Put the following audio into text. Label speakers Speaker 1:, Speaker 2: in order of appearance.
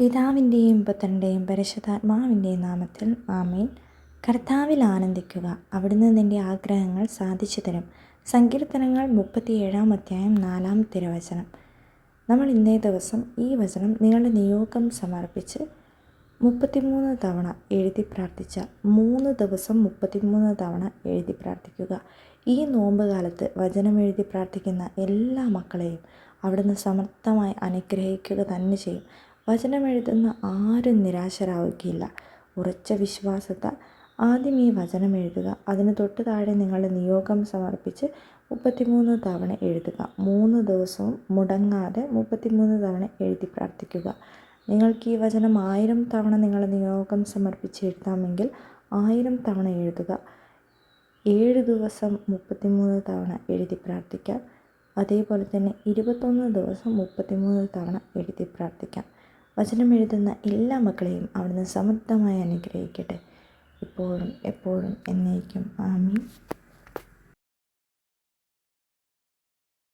Speaker 1: പിതാവിന്റെയും പുത്രന്റെയും പരിശുദ്ധാത്മാവിന്റെയും നാമത്തിൽ ആമേൻ. കർത്താവിൽ ആനന്ദിക്കുക. അവിടുന്ന് നിന്റെ ആഗ്രഹങ്ങൾ സാധിച്ചു തരും. സങ്കീർത്തനങ്ങൾ മുപ്പത്തിയേഴാം അധ്യായം നാലാം തിരുവചനം. നമ്മൾ ഇന്നേ ദിവസം ഈ വചനം നിങ്ങളുടെ നിയോഗം സമർപ്പിച്ച് മുപ്പത്തിമൂന്ന് തവണ എഴുതി പ്രാർത്ഥിച്ച മൂന്ന് ദിവസം മുപ്പത്തിമൂന്ന് തവണ എഴുതി പ്രാർത്ഥിക്കുക. ഈ നോമ്പ് കാലത്ത് വചനം എഴുതി പ്രാർത്ഥിക്കുന്ന എല്ലാ മക്കളെയും അവിടുന്ന് സമർത്ഥമായി അനുഗ്രഹിക്കുക തന്നെ ചെയ്യും. വചനം എഴുതുന്ന ആരും നിരാശരാവുകയില്ല. ഉറച്ച വിശ്വാസത ആദ്യം ഈ വചനം എഴുതുക. അതിന് തൊട്ട് താഴെ നിങ്ങളുടെ നിയോഗം സമർപ്പിച്ച് മുപ്പത്തിമൂന്ന് തവണ എഴുതുക. മൂന്ന് ദിവസവും മുടങ്ങാതെ മുപ്പത്തിമൂന്ന് തവണ എഴുതി പ്രാർത്ഥിക്കുക. നിങ്ങൾക്ക് ഈ വചനം ആയിരം തവണ നിങ്ങളുടെ നിയോഗം സമർപ്പിച്ച് എഴുതാമെങ്കിൽ ആയിരം തവണ എഴുതുക. ഏഴ് ദിവസം മുപ്പത്തിമൂന്ന് തവണ എഴുതി പ്രാർത്ഥിക്കാം. അതേപോലെ തന്നെ ഇരുപത്തൊന്ന് ദിവസം മുപ്പത്തിമൂന്ന് തവണ എഴുതി പ്രാർത്ഥിക്കാം. വചനം എഴുതുന്ന എല്ലാ മക്കളെയും അവിടുന്ന് സമൃദ്ധമായി അനുഗ്രഹിക്കട്ടെ. ഇപ്പോഴും എപ്പോഴും എന്നേക്കും. ആമീൻ.